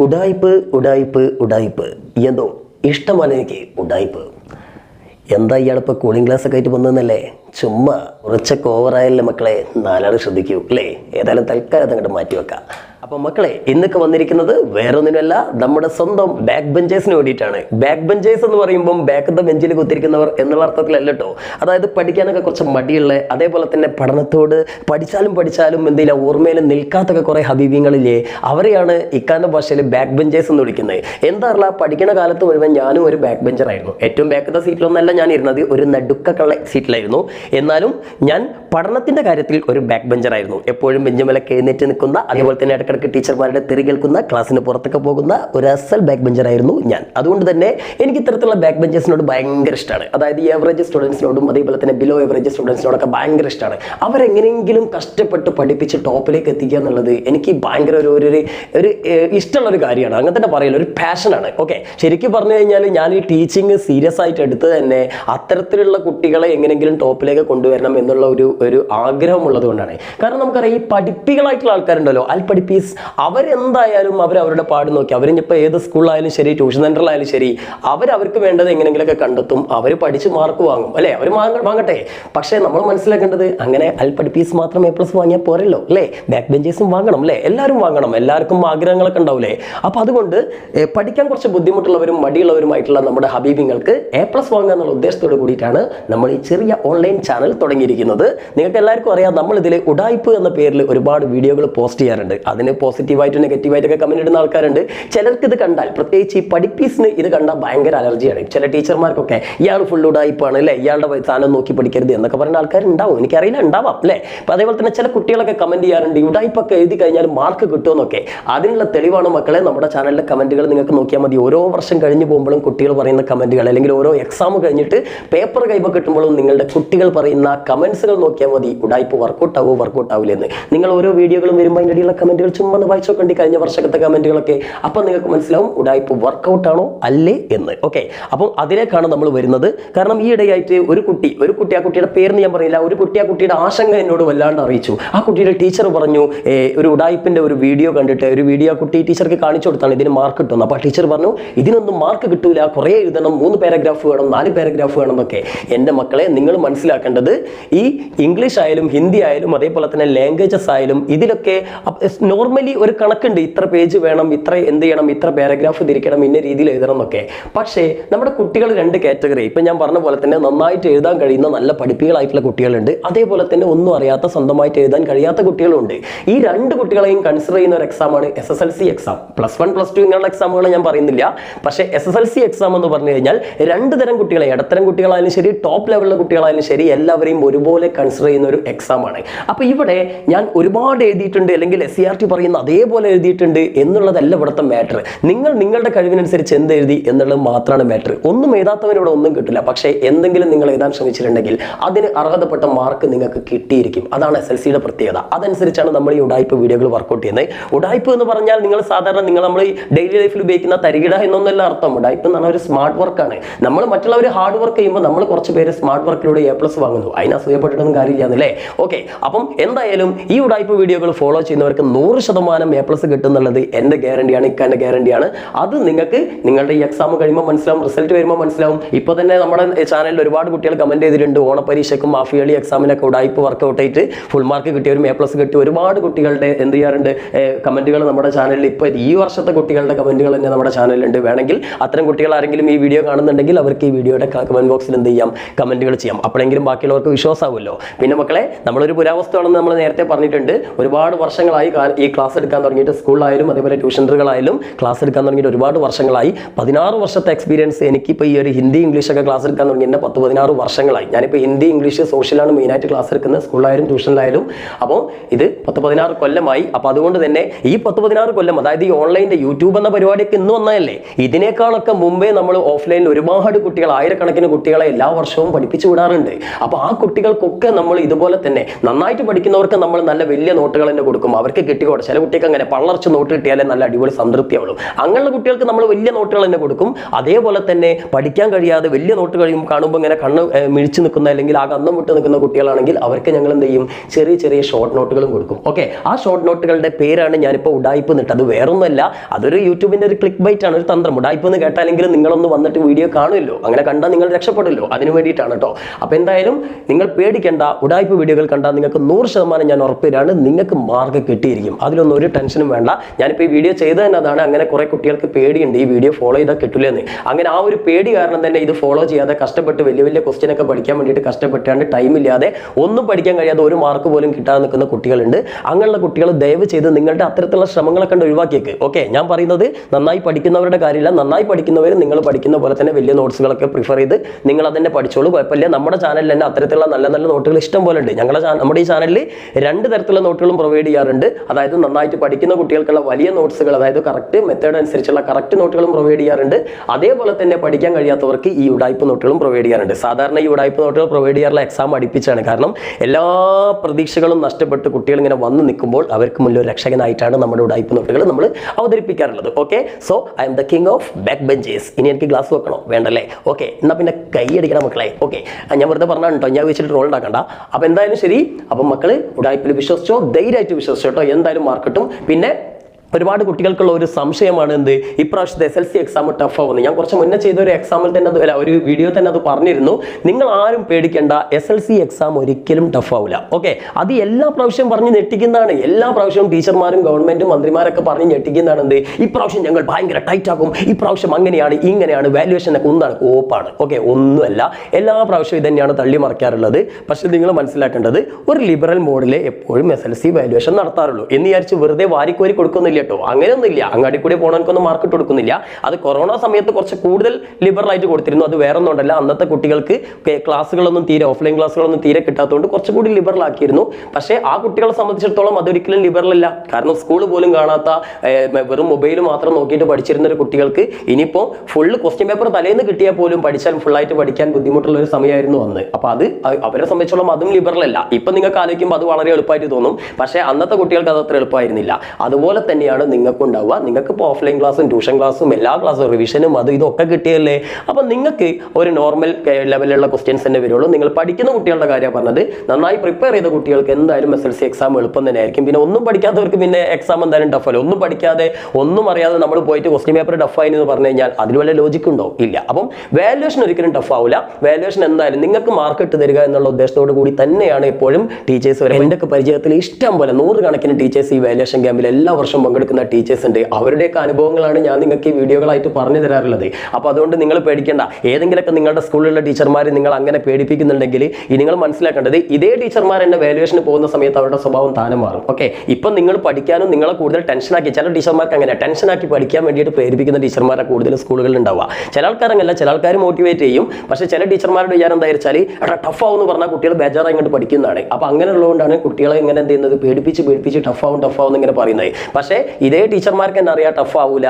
ഉടായിപ്പ് ഉടായ്പ് ഉടായ്പ്. എന്തോ ഇഷ്ടമാണ് എനിക്ക് ഉടായിപ്പ് എന്താ ഇയാളിപ്പോൾ കൂളിംഗ് ഗ്ലാസ് ഒക്കെ ആയിട്ട് വന്നതെന്നല്ലേ ചുമ്മാ കുറച്ചൊക്കെ ഓവറായല്ലേ മക്കളെ? നാലാൾ ശ്രദ്ധിക്കൂ അല്ലേ? ഏതായാലും തൽക്കാലം അതങ്ങോട്ട് മാറ്റി വെക്കാം അപ്പോൾ മക്കളെ ഇന്നൊക്കെ വന്നിരിക്കുന്നത് വേറൊന്നിനുമല്ല നമ്മുടെ സ്വന്തം ബാക്ക് ബെഞ്ചേഴ്സിന് വേണ്ടിയിട്ടാണ്. ബാക്ക് ബെഞ്ചേഴ്സ് എന്ന് പറയുമ്പം ദ ബെഞ്ചിൽ കുത്തിരിക്കുന്നവർ എന്നുള്ള അർത്ഥത്തിലല്ല കേട്ടോ അതായത് പഠിക്കാനൊക്കെ കുറച്ച് മടിയുള്ള അതേപോലെ തന്നെ പഠനത്തോട് പഠിച്ചാലും പഠിച്ചാലും എന്തെങ്കിലും ഓർമ്മയിൽ നിൽക്കാത്തൊക്കെ കുറേ ഹബീബിങ്ങളില്ലേ അവരെയാണ് ഇക്കാന ഭാഷയിൽ ബാക്ക് ബെഞ്ചേഴ്സ് എന്ന് വിളിക്കുന്നത്. എന്താ പറയുക പഠിക്കുന്ന കാലത്ത് മുഴുവൻ ഞാനും ഒരു ബാക്ക് ബെഞ്ചറായിരുന്നു ഏറ്റവും ബാക്ക് ദ സീറ്റിലൊന്നല്ല ഞാൻ ഇരുന്നത് ഒരു നടുക്കക്കുള്ള സീറ്റിലായിരുന്നു എന്നാലും ഞാൻ പഠനത്തിന്റെ കാര്യത്തിൽ ഒരു ബാക്ക് ബെഞ്ചറായിരുന്നു എപ്പോഴും ബെഞ്ചുമല എഴുന്നേറ്റ് നിൽക്കുന്ന അതേപോലെ തന്നെ ഇടയ്ക്കിടയ്ക്ക് ടീച്ചർമാരുടെ തെറി കേൾക്കുന്ന ക്ലാസ്സിന് പുറത്തൊക്കെ പോകുന്ന ഒരു അസൽ ബാക്ക് ബെഞ്ചറായിരുന്നു ഞാൻ. അതുകൊണ്ട് തന്നെ എനിക്ക് ഇത്തരത്തിലുള്ള ബാക്ക് ബെഞ്ചേഴ്സിനോട് ഭയങ്കര ഇഷ്ടമാണ് അതായത് ഈ ഏവറേജ് സ്റ്റുഡൻസിനോടും അതേപോലെ തന്നെ ബിലോ ഏവറേജ് സ്റ്റുഡൻസിനോടൊക്കെ ഭയങ്കര ഇഷ്ടമാണ് അവരെങ്ങനെയെങ്കിലും കഷ്ടപ്പെട്ട് പഠിപ്പിച്ച് ടോപ്പിലേക്ക് എത്തിക്കുക എന്നുള്ളത് എനിക്ക് ഭയങ്കര ഒരു ഒരു ഒരു- ഇഷ്ടമുള്ള ഒരു കാര്യമാണ്. അങ്ങനെ തന്നെ പറയില്ല ഒരു പാഷനാണ് ഓക്കെ ശരിക്കും പറഞ്ഞു കഴിഞ്ഞാൽ ഞാൻ ഈ ടീച്ചിങ് സീരിയസ് ആയിട്ട് എടുത്ത് തന്നെ അത്തരത്തിലുള്ള കുട്ടികളെ എങ്ങനെയെങ്കിലും ടോപ്പിലേക്ക് കൊണ്ടുവരണം എന്നുള്ള ഒരു ഒരു ആഗ്രഹമുള്ളത് കൊണ്ടാണ് കാരണം നമുക്കറിയാം ഈ പഠിപ്പികളായിട്ടുള്ള ആൾക്കാരുണ്ടല്ലോ അൽ പഠിപ്പീസ് അവരെന്തായാലും അവർ അവരുടെ പാട് നോക്കി. അവരിപ്പോൾ ഏത് സ്കൂളിലായാലും ശരി ട്യൂഷൻ സെന്ററിലായാലും ശരി അവർ അവർക്ക് വേണ്ടത് എങ്ങനെയെങ്കിലുമൊക്കെ കണ്ടെത്തും. അവർ പഠിച്ച് മാർക്ക് വാങ്ങും. അല്ലേ? അവർ വാങ്ങട്ടെ. പക്ഷേ നമ്മൾ മനസ്സിലാക്കേണ്ടത് അങ്ങനെ അൽപ്പടിപ്പീസ് മാത്രം എ പ്ലസ് വാങ്ങിയാൽ പോരല്ലോ അല്ലേ? ബാക്ക് ബെഞ്ചേഴ്സും വാങ്ങണം അല്ലേ? എല്ലാവരും വാങ്ങണം. എല്ലാവർക്കും ആഗ്രഹങ്ങളൊക്കെ ഉണ്ടാവില്ലേ അപ്പോൾ അതുകൊണ്ട് പഠിക്കാൻ കുറച്ച് ബുദ്ധിമുട്ടുള്ളവരും മടിയുള്ളവരുമായിട്ടുള്ള നമ്മുടെ ഹബീബിങ്ങൾക്ക് എ പ്ലസ് വാങ്ങുക എന്നുള്ള ഉദ്ദേശത്തോട് കൂടിയിട്ടാണ് നമ്മൾ ഈ ചെറിയ ഓൺലൈൻ ചാനൽ തുടങ്ങിയിരിക്കുന്നത്. നിങ്ങൾക്ക് എല്ലാവർക്കും അറിയാം നമ്മൾ ഉടായ്പ് എന്ന പേരിൽ ഒരുപാട് വീഡിയോകൾ പോസ്റ്റ് ചെയ്യാറുണ്ട്. അതിന് പോസിറ്റീവായിട്ടും നെഗറ്റീവായിട്ടൊക്കെ കമന്റ് ഇടുന്ന ആൾക്കാരുണ്ട്. ചിലർക്ക് ഇത് കണ്ടാൽ പ്രത്യേകിച്ച് ഈ പഠിപ്പീസിന് ഇത് കണ്ടാൽ ഭയങ്കര അലർജിയാണ് ചില ടീച്ചർമാർക്കൊക്കെ ഇയാൾ ഫുൾ ഉടായ്പാണ് അല്ലേ? ഇയാളുടെ സാധനം നോക്കി പഠിക്കരുത് എന്നൊക്കെ പറയുന്ന ആൾക്കാരുണ്ടാവും. എനിക്കറിയില്ല ഉണ്ടാവാം അല്ലേ? അപ്പോൾ അതേപോലെ തന്നെ ചില കുട്ടികളൊക്കെ കമന്റ് ചെയ്യാറുണ്ട്. ഉടായ്പൊക്കെ എഴുതി കഴിഞ്ഞാൽ മാർക്ക് കിട്ടുമെന്നൊക്കെ അതിനുള്ള തെളിവാണ് മക്കളെ നമ്മുടെ ചാനലിലെ കമന്റുകൾ നിങ്ങൾക്ക് നോക്കിയാൽ മതി. ഓരോ വർഷം കഴിഞ്ഞ് പോകുമ്പോഴും കുട്ടികൾ പറയുന്ന കമന്റുകൾ അല്ലെങ്കിൽ ഓരോ എക്സാം കഴിഞ്ഞിട്ട് പേപ്പർ കൈപ്പ് കിട്ടുമ്പോഴും നിങ്ങളുടെ കുട്ടികൾ പറയുന്ന കമൻസുകൾ നോക്കിയാൽ മതി. ഉടായ്പ വർക്കൗട്ട് ആവുമോ വർക്കൗട്ട് ആവില്ലെന്ന് നിങ്ങൾ ഓരോ വീഡിയോകളും വരുമ്പോൾ അതിന്റെ ഇടയിലുള്ള കമന്റുകൾ ചുമ്മാ ഒന്ന് വായിച്ചു നോക്കണ്ടി കഴിഞ്ഞ വർഷത്തെ കമന്റുകളൊക്കെ അപ്പം നിങ്ങൾക്ക് മനസ്സിലാവും ഉടായ്പ വർക്കൗട്ടാണോ അല്ലേ എന്ന്. ഓക്കെ അപ്പം അതിലേക്കാണ് നമ്മൾ വരുന്നത്. കാരണം ഈ ഇടയായിട്ട് ഒരു കുട്ടി ഒരു കുട്ടി ആ കുട്ടിയുടെ പേര് ഞാൻ പറയില്ല ഒരു കുട്ടി ആ കുട്ടിയുടെ ആശങ്ക എന്നോട് വല്ലാണ്ട് അറിയിച്ചു. ആ കുട്ടിയുടെ ടീച്ചർ പറഞ്ഞു ഒരു ഉടായ്പിന്റെ ഒരു വീഡിയോ കണ്ടിട്ട് ഒരു വീഡിയോ ആ കുട്ടി ടീച്ചർക്ക് കാണിച്ചു കൊടുത്താണ് ഇതിന് മാർക്ക് കിട്ടുന്നത് അപ്പോൾ ടീച്ചർ പറഞ്ഞു ഇതിനൊന്നും മാർക്ക് കിട്ടൂല കുറേ എഴുതണം മൂന്ന് പാരഗ്രാഫ് വേണം നാല് പാരഗ്രാഫ് വേണം എന്നൊക്കെ. എന്റെ മക്കളെ നിങ്ങൾ മനസ്സിലാക്കേണ്ടത് ഈ ഇംഗ്ലീഷ് ആയാലും ഹിന്ദി ആയാലും അതേപോലെ തന്നെ ലാംഗ്വേജസ് ആയാലും ഇതിലൊക്കെ നോർമലി ഒരു കണക്കുണ്ട് ഇത്ര പേജ് വേണം ഇത്ര എന്ത് ചെയ്യണം ഇത്ര പാരഗ്രാഫ് തിരിക്കണം ഇന്ന രീതിയിൽ എഴുതണം എന്നൊക്കെ. പക്ഷേ നമ്മുടെ കുട്ടികൾ രണ്ട് കാറ്റഗറി ഇപ്പം ഞാൻ പറഞ്ഞ പോലെ തന്നെ നന്നായിട്ട് എഴുതാൻ കഴിയുന്ന നല്ല പഠിപ്പികളായിട്ടുള്ള കുട്ടികളുണ്ട്. അതേപോലെ തന്നെ ഒന്നും അറിയാത്ത സ്വന്തമായിട്ട് എഴുതാൻ കഴിയാത്ത കുട്ടികളുണ്ട്. ഈ രണ്ട് കുട്ടികളെയും കൺസിഡർ ചെയ്യുന്ന ഒരു എക്സാമാണ് S S L C exam plus one plus two ഇങ്ങനെയുള്ള എക്സാമുകൾ ഞാൻ പറയുന്നില്ല. പക്ഷേ S S L C exam എന്ന് പറഞ്ഞു കഴിഞ്ഞാൽ രണ്ട് തരം കുട്ടികളെ ഇടത്തരം കുട്ടികളായാലും ശരി ടോപ്പ് ലെവലിലെ കുട്ടികളായാലും ശരി എല്ലാവരെയും ഒരുപോലെ കൺസിഡർ ചെയ്യുന്ന ഒരു എക്സാമാണ് അപ്പോൾ ഇവിടെ ഞാൻ ഒരുപാട് എഴുതിയിട്ടുണ്ട് അല്ലെങ്കിൽ എസ് സി ആർ ടി പറയുന്ന അതേപോലെ എഴുതിയിട്ടുണ്ട് എന്നുള്ളതല്ല ഇവിടുത്തെ മാറ്റർ നിങ്ങൾ നിങ്ങളുടെ കഴിവിനനുസരിച്ച് എന്ത് എഴുതി എന്നുള്ളത് മാത്രമാണ് മാറ്റർ ഒന്നും എഴുതാത്തവന് ഇവിടെ ഒന്നും കിട്ടില്ല. പക്ഷേ എന്തെങ്കിലും നിങ്ങൾ എഴുതാൻ ശ്രമിച്ചിട്ടുണ്ടെങ്കിൽ അതിന് അർഹതപ്പെട്ട മാർക്ക് നിങ്ങൾക്ക് കിട്ടിയിരിക്കും. അതാണ് എസ് എൽ സിയുടെ പ്രത്യേകത. അതനുസരിച്ചാണ് നമ്മൾ ഈ ഉടായ്പ വീഡിയോകൾ വർക്കൗട്ട് ചെയ്യുന്നത്. ഉടായ്പ എന്ന് പറഞ്ഞാൽ നിങ്ങൾ സാധാരണ നിങ്ങൾ നമ്മൾ ഈ ഡെയിലി ലൈഫിൽ ഉപയോഗിക്കുന്ന തരികിട എന്നൊന്നല്ല അർത്ഥം. ഉടായ്പ പറഞ്ഞാൽ ഒരു സ്മാർട്ട് വർക്കാണ് നമ്മൾ മറ്റുള്ളവർ ഹാർഡ് വർക്ക് ചെയ്യുമ്പോൾ നമ്മൾ കുറച്ച് പേര് സ്മാർട്ട് വർക്കിലൂടെ എ പ്ലസ് വാങ്ങുന്നു. അതിന് കാര്യമില്ല എന്നല്ലേ? ഓക്കെ അപ്പം എന്തായാലും ഈ ഉടായ്പ വീഡിയോകൾ ഫോളോ ചെയ്യുന്നവർക്ക് നൂറ് ശതമാനം എ പ്ലസ് കിട്ടുന്നുള്ളത് എന്റെ ഗ്യാരണ്ടിയാണ് ഇക്കാന്റെ ഗ്യാരണ്ടിയാണ് അത് നിങ്ങൾക്ക് നിങ്ങളുടെ ഈ എക്സാം കഴിയുമ്പോൾ മനസ്സിലാവും റിസൾട്ട് വരുമ്പോൾ മനസ്സിലാവും. ഇപ്പോൾ തന്നെ നമ്മുടെ ചാനലിൽ ഒരുപാട് കുട്ടികൾ കമന്റ് ചെയ്തിട്ടുണ്ട് ഓണപരീക്ഷയ്ക്കും മാഫിയളി എക്സാമിനൊക്കെ ഉടായ്പ് വർക്കൗട്ട് ആയിട്ട് ഫുൾ മാർക്ക് കിട്ടിയവരും എ പ്ലസ് കിട്ടി ഒരുപാട് കുട്ടികളുടെ എന്ത് ചെയ്യാറുണ്ട് കമന്റുകൾ നമ്മുടെ ചാനലിൽ ഇപ്പോൾ ഈ വർഷത്തെ കുട്ടികളുടെ കമന്റുകൾ തന്നെ നമ്മുടെ ചാനലിലുണ്ട് വേണമെങ്കിൽ അത്തരം കുട്ടികൾ ആരെങ്കിലും ഈ വീഡിയോ കാണുന്നുണ്ടെങ്കിൽ അവർക്ക് ഈ വീഡിയോയുടെ കമന്റ് ബോക്സിൽ എന്ത് ചെയ്യാം കമന്റുകൾ ചെയ്യാം. അപ്പോഴെങ്കിലും ബാക്കിയുള്ളവർക്ക് വിശ്വാസമാവുമല്ലോ പിന്നെ മക്കളെ നമ്മളൊരു പുരാവസ്തുവാണെന്ന് നമ്മൾ നേരത്തെ പറഞ്ഞിട്ടുണ്ട്. ഒരുപാട് വർഷങ്ങളായി ഈ ക്ലാസ് എടുക്കാൻ തുടങ്ങിയിട്ട് സ്കൂളിലായാലും അതേപോലെ ട്യൂഷൻ സെന്ററുകളായാലും ക്ലാസ് എടുക്കാൻ തുടങ്ങിയിട്ട് ഒരുപാട് വർഷങ്ങളായി. പതിനാറ് വർഷത്തെ എക്സ്പീരിയൻസ് എനിക്കിപ്പോൾ ഈ ഒരു ഹിന്ദി ഇംഗ്ലീഷൊക്കെ ക്ലാസ് എടുക്കാൻ തുടങ്ങി. എന്നെ പത്ത് പതിനാറ് വർഷങ്ങളായി. ഞാനിപ്പോൾ ഹിന്ദി ഇംഗ്ലീഷ് സോഷ്യലാണ് മെയിനായിട്ട് ക്ലാസ് എടുക്കുന്നത്. സ്കൂളിലായാലും ട്യൂഷനിലായാലും അപ്പോൾ ഇത് പത്ത് പതിനാറ് കൊല്ലമായി. അപ്പോൾ അതുകൊണ്ട് തന്നെ ഈ പത്ത് പതിനാറ് കൊല്ലം അതായത് ഈ ഓൺലൈന്റെ യൂട്യൂബ് എന്ന പരിപാടിയൊക്കെ ഇന്ന് വന്നതല്ലേ? ഇതിനേക്കാളൊക്കെ മുമ്പേ നമ്മൾ ഓഫ്ലൈനിൽ ഒരുപാട് കുട്ടികൾ ആയിരക്കണക്കിന് കുട്ടികളെ എല്ലാ വർഷവും പഠിപ്പിച്ചു വിടാറുണ്ട്. അപ്പോൾ ആ കുട്ടികൾക്കൊക്കെ നമ്മൾ ഇതുപോലെ തന്നെ നന്നായിട്ട് പഠിക്കുന്നവർക്ക് നമ്മൾ നല്ല വലിയ നോട്ടുകൾ തന്നെ കൊടുക്കും. അവർക്ക് കിട്ടിക്കോട്ടെ. പോട്ടെ ചില കുട്ടികൾക്ക് അങ്ങനെ പള്ളർച്ച് നോട്ട് കിട്ടിയാലേ നല്ല അടിപൊളി സംതൃപ്തിയാവുള്ളൂ. അങ്ങനെയുള്ള കുട്ടികൾക്ക് നമ്മൾ വലിയ നോട്ടുകൾ തന്നെ കൊടുക്കും. അതേപോലെ തന്നെ പഠിക്കാൻ കഴിയാതെ വലിയ നോട്ട് കഴിയും കാണുമ്പോൾ ഇങ്ങനെ കണ്ണ് മിഴിച്ചു നിൽക്കുന്ന അല്ലെങ്കിൽ ആ കന്നം വിട്ട് നിൽക്കുന്ന കുട്ടികളാണെങ്കിൽ അവർക്ക് ഞങ്ങൾ എന്ത് ചെയ്യും? ചെറിയ ചെറിയ ഷോർട്ട് നോട്ടുകളും കൊടുക്കും. ഓക്കെ ആ ഷോർട്ട് നോട്ടുകളുടെ പേരാണ് ഞാനിപ്പോൾ ഉടായ്പ് നിട്ട് അത് വേറൊന്നുമല്ല. അതൊരു യൂട്യൂബിന്റെ ഒരു ക്ലിക്ക് ബൈറ്റ് ആണ് ഒരു തന്ത്രം. ഉടായ്പ് എന്ന് കേട്ടാലെങ്കിലും നിങ്ങളൊന്ന് വന്നിട്ട് വീഡിയോ കാണുമല്ലോ. അങ്ങനെ കണ്ടാൽ നിങ്ങൾ രക്ഷപ്പെടില്ലോ അതിന് വേണ്ടിയിട്ടാണ് കേട്ടോ. അപ്പോൾ എന്തായാലും നിങ്ങൾ പേടിക്കേണ്ട. ഉടായ്പ് വീഡിയോകൾ കണ്ടാൽ നിങ്ങൾക്ക് നൂറ് ശതമാനം ഞാൻ ഉറപ്പിലാണ് നിങ്ങൾക്ക് മാർക്ക് കിട്ടിയിരിക്കും. അതിലൊന്നും ഒരു ടെൻഷനും വേണ്ട. ഞാനിപ്പോൾ ഈ വീഡിയോ ചെയ്ത് തന്നെ അതാണ് അങ്ങനെ കുറേ കുട്ടികൾക്ക് പേടിയുണ്ട് ഈ വീഡിയോ ഫോളോ ചെയ്താൽ കിട്ടില്ലെന്ന് അങ്ങനെ ആ ഒരു പേടി കാരണം തന്നെ ഇത് ഫോളോ ചെയ്യാതെ കഷ്ടപ്പെട്ട് വലിയ വലിയ ക്വസ്റ്റ്യൻ ഒക്കെ പഠിക്കാൻ വേണ്ടിയിട്ട് കഷ്ടപ്പെട്ടാണ്ട് ടൈം ഇല്ലാതെ ഒന്നും പഠിക്കാൻ കഴിയാതെ ഒരു മാർക്ക് പോലും കിട്ടാതെ നിൽക്കുന്ന കുട്ടികളുണ്ട്. അങ്ങനെയുള്ള കുട്ടികൾ ദയവ് ചെയ്ത് നിങ്ങളുടെ അത്തരത്തിലുള്ള ശ്രമങ്ങളൊക്കെ ഉണ്ട് ഒഴിവാക്കിയേക്ക്. ഓക്കെ ഞാൻ പറയുന്നത് നന്നായി പഠിക്കുന്നവരുടെ കാര്യമില്ല. നന്നായി പഠിക്കുന്നവർ നിങ്ങൾ പഠിക്കുന്ന പോലെ തന്നെ വലിയ നോട്ട്സുകളൊക്കെ പ്രിഫർ ചെയ്ത് നിങ്ങൾ അതന്നെ പഠിച്ചോളൂ. കുഴപ്പമില്ല. നമ്മുടെ ചാനലിൽ തന്നെ അത്തരത്തിലുള്ള നല്ല നല്ല നോട്ടുകൾ ഇഷ്ടം പോലെ ഉണ്ട്. ഞങ്ങളുടെ നമ്മുടെ ഈ ചാനലിൽ രണ്ട് തരത്തിലുള്ള നോട്ടുകളും പ്രൊവൈഡ് ചെയ്യാറുണ്ട്. അതായത് നന്നായിട്ട് പഠിക്കുന്ന കുട്ടികൾക്കുള്ള വലിയ നോട്ട്സുകൾ അതായത് കറക്റ്റ് മെത്തേഡ് അനുസരിച്ചുള്ള കറക്റ്റ് നോട്ടുകളും പ്രൊവൈഡ് ചെയ്യാറുണ്ട്. അതേപോലെ തന്നെ പഠിക്കാൻ കഴിയാത്തവർക്ക് ഈ ഉടായ്പ നോട്ടുകളും പ്രൊവൈഡ് ചെയ്യാറുണ്ട്. സാധാരണ ഈ ഉടായ്പ നോട്ടുകൾ പ്രൊവൈഡ് ചെയ്യാറുള്ള എക്സാം അടുപ്പിച്ചാണ്. കാരണം എല്ലാ പ്രതീക്ഷകളും നഷ്ടപ്പെട്ട് കുട്ടികൾ ഇങ്ങനെ വന്ന് നിൽക്കുമ്പോൾ അവർക്ക് മുന്നിൽ ഒരു രക്ഷകനായിട്ടാണ് നമ്മുടെ ഉടായ്പ നോട്ടുകൾ നമ്മൾ അവതരിപ്പിക്കാറുള്ളത്. Okay so I am the king of back benches ഇനി എനിക്ക് ഗ്ലാസ് വെക്കണോ? വേണ്ടല്ലേ? ഓക്കെ എന്നാൽ പിന്നെ കൈയടിക്കണം മക്കളെ. ഓക്കെ ഞാൻ വെറുതെ പറഞ്ഞാണ് കേട്ടോ ഞാൻ വെച്ചിട്ട് റോൾ ഉണ്ടാക്കണ്ട. അപ്പോൾ എന്തായാലും ശരി. അപ്പം മക്കൾ ഉടായ്പിൽ വിശ്വസിച്ചോ? ധൈര്യമായിട്ട് വിശ്വസിച്ചോ കേട്ടോ എന്തായാലും മാർക്ക് കിട്ടും പിന്നെ ഒരുപാട് കുട്ടികൾക്കുള്ള ഒരു സംശയമാണ് എന്ത്? ഇപ്രാവശ്യത്തെ S L C exam tough ആവുന്നത് ഞാൻ കുറച്ച് മുന്നേ ചെയ്ത ഒരു എക്സാമിൽ തന്നെ അത് അല്ല ഒരു വീഡിയോ തന്നെ അത് പറഞ്ഞിരുന്നു. നിങ്ങൾ ആരും പേടിക്കേണ്ട എസ് എൽ സി എക്സാം ഒരിക്കലും ടഫ് ആവില്ല ഓക്കെ അത് എല്ലാ പ്രാവശ്യവും പറഞ്ഞ് ഞെട്ടിക്കുന്നതാണ്. എല്ലാ പ്രാവശ്യവും ടീച്ചർമാരും ഗവൺമെന്റും മന്ത്രിമാരൊക്കെ പറഞ്ഞ് ഞെട്ടിക്കുന്നതാണ് എന്ത്? ഇപ്രാവശ്യം ഞങ്ങൾ ഭയങ്കര ടൈറ്റ് ആക്കും ഇപ്രാവശ്യം അങ്ങനെയാണ് ഇങ്ങനെയാണ് വാല്യുവേഷൻ ഒക്കെ ഒന്നാണ് ഓപ്പാണ് ഓക്കെ ഒന്നുമല്ല. എല്ലാ പ്രാവശ്യവും ഇത് തന്നെയാണ് തള്ളി മറിക്കാറുള്ളത്. പക്ഷെ നിങ്ങൾ മനസ്സിലാക്കേണ്ടത് ഒരു ലിബറൽ മോഡിലെ എപ്പോഴും എസ് എൽ സി വാല്യുവേഷൻ നടത്താറുള്ളൂ. എന്ന് വിചാരിച്ച് വെറുതെ വാരിക്കോരി കൊടുക്കുന്നില്ല കേട്ടോ. അങ്ങനെയൊന്നുമില്ല. അങ്ങാടി കൂടി പോകണവർക്കൊന്നും മാർക്ക് ഇട്ട് കൊടുക്കുന്നില്ല. അത് കൊറോണ സമയത്ത് കുറച്ച് കൂടുതൽ ലിബറൽ ആയിട്ട് കൊടുത്തിരുന്നു. അത് വേറെ ഒന്നുണ്ടല്ല അന്നത്തെ കുട്ടികൾക്ക് ക്ലാസ്സുകളൊന്നും തീരെ ഓഫ്ലൈൻ ക്ലാസ്സുകളൊന്നും തീരെ കിട്ടാത്തതുകൊണ്ട് കുറച്ചുകൂടി ലിബറൽ ആക്കിയിരുന്നു. പക്ഷേ ആ കുട്ടികളെ സംബന്ധിച്ചിടത്തോളം അതൊരിക്കലും ലിബറൽ അല്ല. കാരണം സ്കൂൾ പോലും കാണാത്ത വെറും മൊബൈൽ മാത്രം നോക്കിയിട്ട് പഠിച്ചിരുന്ന ഒരു കുട്ടികൾക്ക് ഇനിയിപ്പോൾ ഫുൾ ക്വസ്റ്റ്യൻ പേപ്പർ തലേന്ന് കിട്ടിയാൽ പോലും പഠിച്ചാൽ ഫുള്ളായിട്ട് പഠിക്കാൻ ബുദ്ധിമുട്ടുള്ള ഒരു സമയമായിരുന്നു അന്ന്. അപ്പോൾ അത് അവരെ സംബന്ധിച്ചോളം അതും ലിബറൽ അല്ല. ഇപ്പം നിങ്ങൾക്ക് ആലോചിക്കുമ്പോൾ അത് വളരെ എളുപ്പമായിട്ട് തോന്നും. പക്ഷേ അന്നത്തെ കുട്ടികൾക്ക് അത് അത്ര എളുപ്പമായിരുന്നില്ല. അതുപോലെ തന്നെയാണ് നിങ്ങൾക്ക് ഉണ്ടാവുക നിങ്ങൾക്ക് ഇപ്പോൾ ഓഫ്ലൈൻ ക്ലാസ്സും ട്യൂഷൻ ക്ലാസ്സും എല്ലാ ക്ലാസ്സും റിവിഷനും അത് ഇതൊക്കെ കിട്ടിയല്ലേ? അപ്പം നിങ്ങൾക്ക് ഒരു നോർമൽ ലെവലിലുള്ള ക്വസ്റ്റ്യൻസ് തന്നെ വരുള്ളൂ. നിങ്ങൾ പഠിക്കുന്ന കുട്ടികളുടെ കാര്യമാണ് പറഞ്ഞത്. നന്നായി പ്രിപ്പയർ ചെയ്ത കുട്ടികൾക്ക് എന്തായാലും എസ് എൽ സി എക്സാം എളുപ്പം തന്നെ ആയിരിക്കും പിന്നെ ഒന്നും പഠിക്കാത്തവർക്ക് പിന്നെ എക്സാം എന്തായാലും ടഫ് അല്ല? ഒന്നും പഠിക്കാതെ ഒന്നും അറിയാതെ നമ്മൾ പോയിട്ട് ക്വസ്റ്റ്യൻ പേപ്പർ ടഫ് ആയി എന്ന് പറഞ്ഞു കഴിഞ്ഞാൽ അതിൽ വല്ല ലോജിക് ഉണ്ടോ? ഇല്ല. അപ്പം വാല്യുവേഷൻ ഒരിക്കലും ടഫ് ആവില്ല വാല്യുവേഷൻ എന്തായാലും നിങ്ങൾക്ക് മാർക്ക് ഇട്ട് തരിക എന്നുള്ള ഉദ്ദേശത്തോടു കൂടി തന്നെയാണ് എപ്പോഴും ടീച്ചേഴ്സ് വരെ എന്റെ പരിചയത്തിൽ ഇഷ്ടം പോലെ നൂറുകണക്കിന് ടീച്ചേഴ്സ് ഈ വാല്യുവേഷൻ ക്യാമ്പിൽ എല്ലാ വർഷവും പങ്കെടുക്കുന്ന ടീച്ചേഴ്സ് ഉണ്ട്. അവരുടെയൊക്കെ അനുഭവങ്ങളാണ് ഞാൻ നിങ്ങൾക്ക് ഈ വീഡിയോകളായിട്ട് പറഞ്ഞു തരാറുള്ളത്. അപ്പോൾ അതുകൊണ്ട് നിങ്ങൾ പേടിക്കേണ്ട. ഏതെങ്കിലുമൊക്കെ നിങ്ങളുടെ സ്കൂളിലുള്ള ടീച്ചർമാർ നിങ്ങൾ അങ്ങനെ പേടിപ്പിക്കുന്നുണ്ടെങ്കിൽ ഈ നിങ്ങൾ മനസ്സിലാക്കേണ്ടത് ഇതേ ടീച്ചർമാർ എന്നെ വാലുവേഷന് പോകുന്ന സമയത്ത് അവരുടെ സ്വഭാവം താനം മാറും. ഓക്കെ ഇപ്പം നിങ്ങൾ പഠിക്കാനും നിങ്ങളെ കൂടുതൽ ടെൻഷനാക്കി ചില ടീച്ചർമാർക്ക് അങ്ങനെ ടെൻഷനാക്കി പഠിക്കാൻ വേണ്ടിയിട്ട് പേടിപ്പിക്കുന്ന ടീച്ചർമാരെ കൂടുതൽ സ്കൂളുകളിൽ ഉണ്ടാവുക. ചില ആൾക്കാർ അങ്ങനെയല്ല ചില ആൾക്കാർ മോട്ടിവേറ്റ് ചെയ്യും. പക്ഷേ ചില ടീച്ചർമാരുടെ വിചാരം എന്താ വെച്ചാൽ എടാ ടഫ് ആവും എന്ന് പറഞ്ഞാൽ കുട്ടികൾ ബേജാറായി ഇങ്ങോട്ട് പഠിക്കുന്നതാണ്. അപ്പോൾ അങ്ങനെയുള്ളതുകൊണ്ടാണ് കുട്ടികളെ ഇങ്ങനെ എന്ത് ചെയ്യുന്നത്? പേടിപ്പിച്ച് പേടിപ്പിച്ച് ടഫ് ആവും ടഫ് ആവും ഇങ്ങനെ പറയുന്നത്. പക്ഷേ ഇതേ ടീച്ചർമാർക്ക് തന്നെ അറിയാം ടഫ് ആവില്ല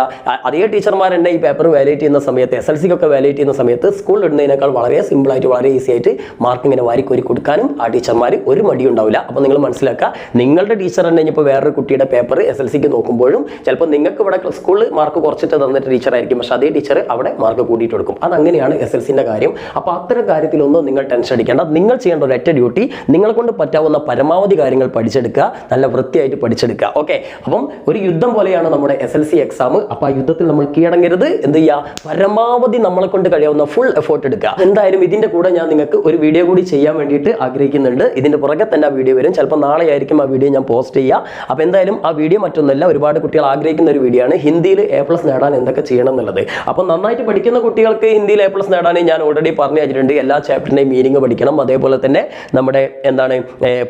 അതേ ടീച്ചർമാർ തന്നെ ഈ പേപ്പർ വാലേറ്റ് ചെയ്യുന്ന സമയത്ത് എസ് എൽ സിക്കൊക്കെ വാലേറ്റ് ചെയ്യുന്ന സമയത്ത് സ്കൂളിൽ ഇടുന്നതിനേക്കാൾ വളരെ സിമ്പിളായിട്ട് വളരെ ഈസി ആയിട്ട് മാർക്ക് ഇങ്ങനെ വാരിക്കോരി കൊടുക്കാനും ആ ടീച്ചർമാർ ഒരു മടി ഉണ്ടാവില്ല. അപ്പോൾ നിങ്ങൾ മനസ്സിലാക്കുക നിങ്ങളുടെ ടീച്ചർ തന്നെ ഇപ്പോൾ വേറൊരു കുട്ടിയുടെ പേപ്പർ എസ് എൽ സിക്ക് നോക്കുമ്പോഴും ചിലപ്പോൾ നിങ്ങൾക്ക് ഇവിടെ സ്കൂളിൽ മാർക്ക് കുറച്ചിട്ട് തന്നിട്ട് ടീച്ചറായിരിക്കും പക്ഷേ അതേ ടീച്ചർ അവിടെ മാർക്ക് കൂട്ടിയിട്ട് കൊടുക്കും. അതങ്ങനെയാണ് എസ് എൽ സിന്റെ കാര്യം. അപ്പോൾ അത്തരം കാര്യത്തിലൊന്നും നിങ്ങൾ ടെൻഷൻ അടിക്കേണ്ട. നിങ്ങൾ ചെയ്യേണ്ട ഒരൊറ്റ ഡ്യൂട്ടി നിങ്ങളെ കൊണ്ട് പറ്റാവുന്ന പരമാവധി കാര്യങ്ങൾ പഠിച്ചെടുക്കുക. നല്ല വൃത്തിയായിട്ട് പഠിച്ചെടുക്കുക. ഓക്കെ അപ്പം ഒരു യുദ്ധം പോലെയാണ് നമ്മുടെ എസ് എൽ സി എക്സാം അപ്പോൾ ആ യുദ്ധത്തിൽ നമ്മൾ കീഴടങ്ങരുത്. എന്ത് ചെയ്യുക പരമാവധി നമ്മളെ കൊണ്ട് കഴിയാവുന്ന ഫുൾ എഫേർട്ട് എടുക്കുക. എന്തായാലും ഇതിന്റെ കൂടെ ഞാൻ നിങ്ങൾക്ക് ഒരു വീഡിയോ കൂടി ചെയ്യാൻ വേണ്ടിയിട്ട് ആഗ്രഹിക്കുന്നുണ്ട്. ഇതിന്റെ പുറകെ തന്നെ ആ വീഡിയോ വരും. ചിലപ്പോൾ നാളെ ആയിരിക്കും ആ വീഡിയോ ഞാൻ പോസ്റ്റ് ചെയ്യുക. അപ്പോൾ എന്തായാലും ആ വീഡിയോ മറ്റൊന്നല്ല ഒരുപാട് കുട്ടികൾ ആഗ്രഹിക്കുന്ന ഒരു വീഡിയോ ആണ്. ഹിന്ദിയിൽ എ പ്ലസ് നേടാൻ എന്തൊക്കെ ചെയ്യണം എന്നുള്ളത്. അപ്പോൾ നന്നായിട്ട് പഠിക്കുന്ന കുട്ടികൾക്ക് ഹിന്ദിയിൽ എ പ്ലസ് നേടാൻ ഞാൻ ഓൾറെഡി പറഞ്ഞു വെച്ചിട്ടുണ്ട് എല്ലാ ചാപ്റ്ററിന്റെയും മീനിങ് പഠിക്കണം. അതേപോലെ തന്നെ നമ്മുടെ എന്താണ്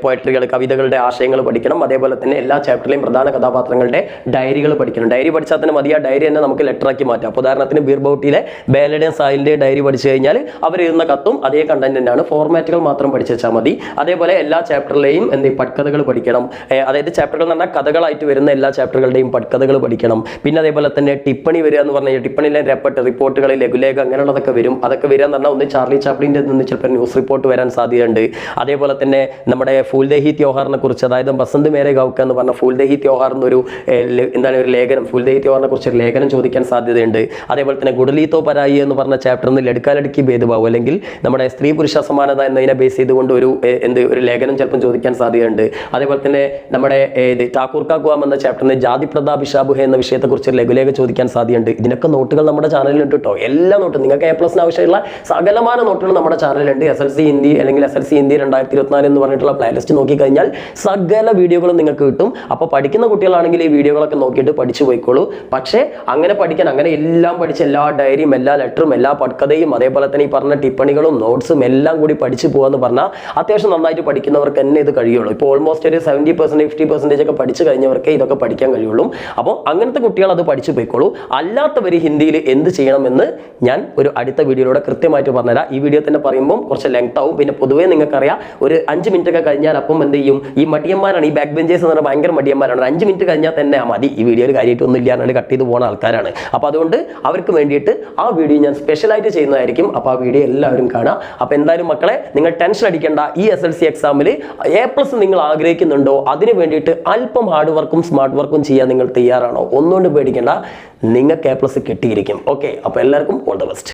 പോയട്രികൾ കവിതകളുടെ ആശയങ്ങൾ പഠിക്കണം. അതേപോലെ തന്നെ എല്ലാ ചാപ്റ്ററിലെയും പ്രധാന കഥാപാത്രങ്ങളുടെ ഡയറികൾ പഠിക്കണം. ഡയറി പഠിച്ചാൽ തന്നെ മതി. ആ ഡയറി തന്നെ നമുക്ക് ലെറ്ററാക്കി മാറ്റാം. അപ്പോൾ ഉദാഹരണത്തിന് ബീർബൌട്ടിയിലെ ബേലയുടെയും സായിലിന്റെ ഡയറി പഠിച്ചു കഴിഞ്ഞാൽ അവർ എഴുതുന്ന കത്തും അതേ കണ്ടന്റ് തന്നെയാണ്. ഫോർമാറ്റുകൾ മാത്രം പഠിച്ചു വെച്ചാൽ മതി. അതേപോലെ എല്ലാ ചാപ്റ്ററിലെയും എന്ത് പട്കഥകൾ പഠിക്കണം. അതായത് ചാപ്റ്ററുകൾ എന്ന് പറഞ്ഞാൽ കഥകളായിട്ട് വരുന്ന എല്ലാ ചാപ്റ്ററുകളുടെയും പട്കഥകൾ പഠിക്കണം. പിന്നെ അതേപോലെ തന്നെ ടിപ്പണി വരിക എന്ന് പറഞ്ഞാൽ ടിപ്പണിയിലെ റിപ്പോർട്ട് റിപ്പോർട്ടുകൾ ലഘുലേഖ അങ്ങനെയുള്ളതൊക്കെ വരും. അതൊക്കെ വരിക എന്ന് പറഞ്ഞാൽ ഒന്ന് ചാർലി ചാപ്ലിന്റെ നിന്ന് ചിലപ്പോൾ ന്യൂസ് റിപ്പോർട്ട് വരാൻ സാധ്യതയുണ്ട്. അതേപോലെ തന്നെ നമ്മുടെ ഫൂൽദേഹി ത്യോഹാറിനെ കുറിച്ച് അതായത് ബസന്ത് മേരെ ഗൗക്ക എന്ന് പറഞ്ഞ ഫൂൽദേഹി ത്യോഹാർ എന്നൊരു എന്താണ് ഒരു ലേഖനം? ഫുൽദൈത്യോറിനെ കുറിച്ച് ഒരു ലേഖനം ചോദിക്കാൻ സാധ്യതയുണ്ട്. അതേപോലെ തന്നെ ഗുഡലീത്തോ പരായി എന്ന് പറഞ്ഞ ചാപ്റ്ററിൽ നിന്ന് ലടുക്കാലടുക്കി ഭേദഭാവം അല്ലെങ്കിൽ നമ്മുടെ സ്ത്രീ പുരുഷ സമാനത എന്നതിനെ ബേസ് ചെയ്തുകൊണ്ട് ഒരു എന്ത് ഒരു ലേഖനം ചിലപ്പം ചോദിക്കാൻ സാധ്യതയുണ്ട്. അതേപോലെ തന്നെ നമ്മുടെ ഇത് ടാക്കൂർ എന്ന ചാപ്റ്ററിന് ജാതി പ്രതാപ് ഇഷാബുഹെ എന്ന വിഷയത്തെക്കുറിച്ച് ലഘുലേഖ ചോദിക്കാൻ സാധ്യതയുണ്ട്. ഇതിനൊക്കെ നോട്ടുകൾ നമ്മുടെ ചാനലിലുണ്ട് കേട്ടോ എല്ലാ നോട്ടും നിങ്ങൾക്ക് എ പ്ലസിന് ആവശ്യമുള്ള സകലമായ നോട്ടുകൾ നമ്മുടെ ചാനലിലുണ്ട് എസ് എൽ സി ഹിന്ദി അല്ലെങ്കിൽ എസ് എൽ സി ഹിന്ദി രണ്ടായിരത്തി ഇരുപത്തിനാല് എന്ന് പറഞ്ഞിട്ടുള്ള പ്ലേലിസ്റ്റ് നോക്കിക്കഴിഞ്ഞാൽ സകല വീഡിയോകളും നിങ്ങൾക്ക് കിട്ടും. അപ്പോൾ പഠിക്കുന്ന കുട്ടികളാണെങ്കിൽ ഈ വീഡിയോകളൊക്കെ നോക്കിയിട്ട് പഠിച്ചു പോയിക്കോളൂ. പക്ഷേ അങ്ങനെ പഠിക്കാൻ അങ്ങനെ എല്ലാം പഠിച്ച് എല്ലാ ഡയറിയും എല്ലാ ലെറ്ററും എല്ലാ പട്കഥയും അതേപോലെ തന്നെ ഈ പറഞ്ഞ ടിപ്പണികളും നോട്ട്സും എല്ലാം കൂടി പഠിച്ചു പോകാന്ന് പറഞ്ഞാൽ അത്യാവശ്യം നന്നായിട്ട് പഠിക്കുന്നവർക്ക് തന്നെ ഇത് കഴിയുള്ളൂ. ഇപ്പോൾ ഓൾമോസ്റ്റ് ഒരു സെവന്റി പെർസെന്റ് ഫിഫ്റ്റി പെർസെന്റേജ് ഒക്കെ പഠിച്ചു കഴിഞ്ഞവർക്ക് ഇതൊക്കെ പഠിക്കാൻ കഴിയുള്ളൂ. അപ്പോൾ അങ്ങനത്തെ കുട്ടികൾ അത് പഠിച്ചു പോയിക്കോളൂ. അല്ലാത്തവർ ഹിന്ദിയിൽ എന്ത് ചെയ്യണമെന്ന് ഞാൻ ഒരു അടുത്ത വീഡിയോയിലൂടെ കൃത്യമായിട്ട് പറഞ്ഞുതരാം. ഈ വീഡിയോ തന്നെ പറയുമ്പോൾ കുറച്ച് ലെങ്ത് ആവും. പിന്നെ പൊതുവേ നിങ്ങൾക്കറിയാം ഒരു അഞ്ച് മിനിറ്റ് ഒക്കെ കഴിഞ്ഞാൽ അപ്പം എന്ത് ചെയ്യും? ഈ മടിയന്മാരാണ് ഈ ബാക്ക് ബെഞ്ചേഴ്സ് എന്ന് പറഞ്ഞാൽ ഭയങ്കര മടിയന്മാരാണ്. അഞ്ച് മിനിറ്റ് കഴിഞ്ഞാൽ തന്നെ ആ മതി. ഈ വീഡിയോയിൽ കാര്യമായിട്ടൊന്നും ഇല്ലാണ്ട് കട്ട് ചെയ്ത് പോകുന്ന ആൾക്കാരാണ്. അപ്പോൾ അതുകൊണ്ട് അവർക്ക് വേണ്ടിയിട്ട് ആ വീഡിയോ ഞാൻ സ്പെഷ്യലായിട്ട് ചെയ്യുന്നതായിരിക്കും. അപ്പോൾ ആ വീഡിയോ എല്ലാവരും കാണുക അപ്പോൾ എന്തായാലും മക്കളെ നിങ്ങൾ ടെൻഷൻ അടിക്കേണ്ട. ഈ എസ് എൽ സി എക്സാമിൽ എ പ്ലസ് നിങ്ങൾ ആഗ്രഹിക്കുന്നുണ്ടോ? അതിന് വേണ്ടിയിട്ട് അല്പം ഹാർഡ് വർക്കും സ്മാർട്ട് വർക്കും ചെയ്യാൻ നിങ്ങൾ തയ്യാറാണോ? ഒന്നുകൊണ്ട് പേടിക്കേണ്ട. നിങ്ങൾക്ക് എ പ്ലസ് കിട്ടിയിരിക്കും. ഓക്കെ അപ്പോൾ എല്ലാവർക്കും ഓൾ ദ ബെസ്റ്റ്